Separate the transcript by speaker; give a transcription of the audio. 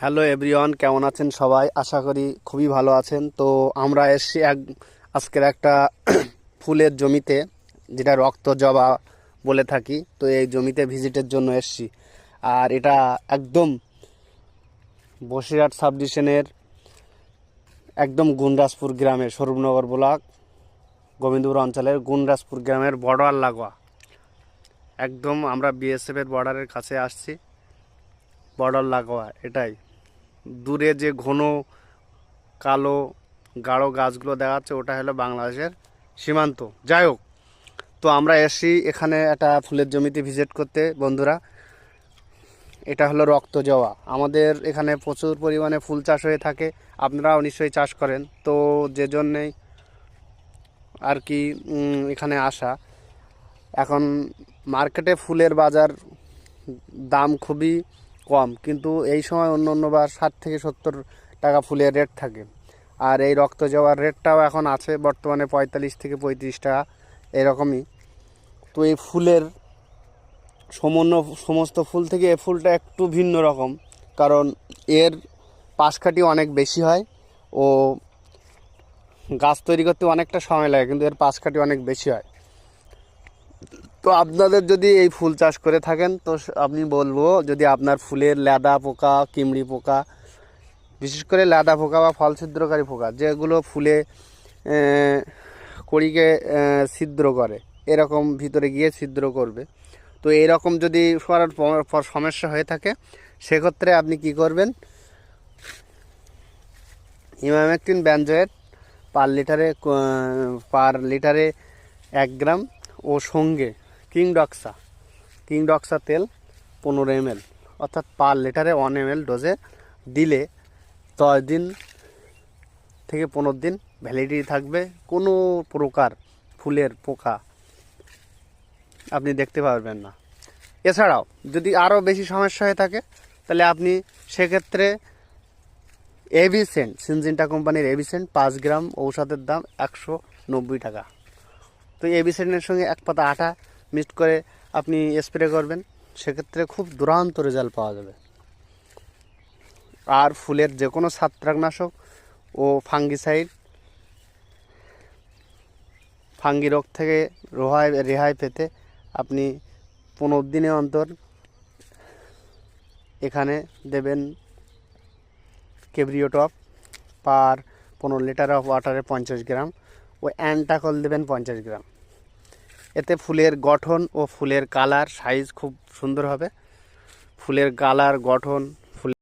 Speaker 1: Hello everyone কেমন আছেন সবাই? আশা করি খুবই ভালো আছেন। তো আমরা এসছি এক, আজকের একটা ফুলের জমিতে, যেটা রক্ত জবা বলে থাকি। তো এই জমিতে ভিজিটের জন্য এসছি। আর এটা একদম বসিরহাট সাবডিভিশনের একদম গুনরাজপুর গ্রামের স্বরূপনগর ব্লক, গোবিন্দপুর অঞ্চলের গুনরাজপুর গ্রামের বর্ডার লাগোয়া। একদম আমরা বিএসএফ এর বর্ডারের কাছে আসছি। বর্ডার লাগোয়া, এটাই। দূরে যে ঘন, কালো, গাঢ় গাছগুলো দেখাচ্ছে, ওটা হলো বাংলাদেশের সীমান্ত। যাই হোক, তো আমরা এসছি এখানে একটা ফুলের জমিতে ভিজিট করতে, বন্ধুরা। এটা হলো রক্ত জবা। আমাদের এখানে প্রচুর পরিমাণে ফুল চাষ হয়ে থাকে। আপনারাও নিশ্চয়ই চাষ করেন। তো যে জন্যেই আর কি এখানে আসা। এখন মার্কেটে ফুলের বাজার দাম খুবই কম, কিন্তু এই সময় অন্য অন্য অন্যবার ষাট থেকে সত্তর টাকা ফুলের রেট থাকে। আর এই রক্ত যাওয়ার রেটটাও এখন আছে, বর্তমানে পঁয়তাল্লিশ থেকে পঁয়ত্রিশ টাকা, এরকমই। তো এই ফুলের সমন্য, সমস্ত ফুল থেকে এই ফুলটা একটু ভিন্ন রকম, কারণ এর পাশকাঠি অনেক বেশি হয় ও গাছ তৈরি করতে অনেকটা সময় লাগে, কিন্তু এর পাশকাঠি অনেক বেশি হয়। তো আপনাদের যদি এই ফুল চাষ করে থাকেন, তো আমি বলব যদি আপনার ফুলের ল্যাদা পোকা, কিমড়ি পোকা, বিশেষ করে ল্যাদা পোকা বা ফল ছিদ্রকারী পোকা, যেগুলো ফুলে কড়িকে ছিদ্র করে, এরকম ভিতরে গিয়ে ছিদ্র করবে। তো এরকম যদি করার সমস্যা হয়ে থাকে, সেক্ষেত্রে আপনি কি করবেন? ইমামেকটিন ব্যানজয়েট পার লিটারে পার লিটারে এক গ্রাম ও সঙ্গে কিংডক্সা কিংডক্সা তেল পনেরো এমএল অর্থাৎ পার লিটারে ওয়ান এমএল ডোজে দিলে দশ দিন থেকে পনেরো দিন ভ্যালিডিটি থাকবে। কোনো প্রকার ফুলের পোকা আপনি দেখতে পারবেন না। এছাড়াও যদি আরও বেশি সমস্যা হয়ে থাকে, তাহলে আপনি সেক্ষেত্রে এভিসেন্ট সিনজিনটা কোম্পানির এভিসেন্ট পাঁচ গ্রাম ঔষধের দাম একশো নব্বই টাকা। তো এভিসেন্টের সঙ্গে এক পাতা আটা মিক্সড করে আপনি স্প্রে করবেন, সেক্ষেত্রে খুব দুরান্ত রেজাল্ট পাওয়া যাবে। আর ফুলের যে কোনো ছত্রাকনাশক ও ফাঙ্গিসাইড ফাঙ্গি রোগ থেকে রেহাই রেহাই পেতে আপনি পনেরো দিনে অন্তর এখানে দেবেন কেব্রিওটপ পার পনেরো লিটার অফ ওয়াটারে পঞ্চাশ গ্রাম ও অ্যান্টাকল দেবেন পঞ্চাশ গ্রাম। এতে ফুলের গঠন ও ফুলের কালার সাইজ খুব সুন্দর হবে। ফুলের কালার গঠন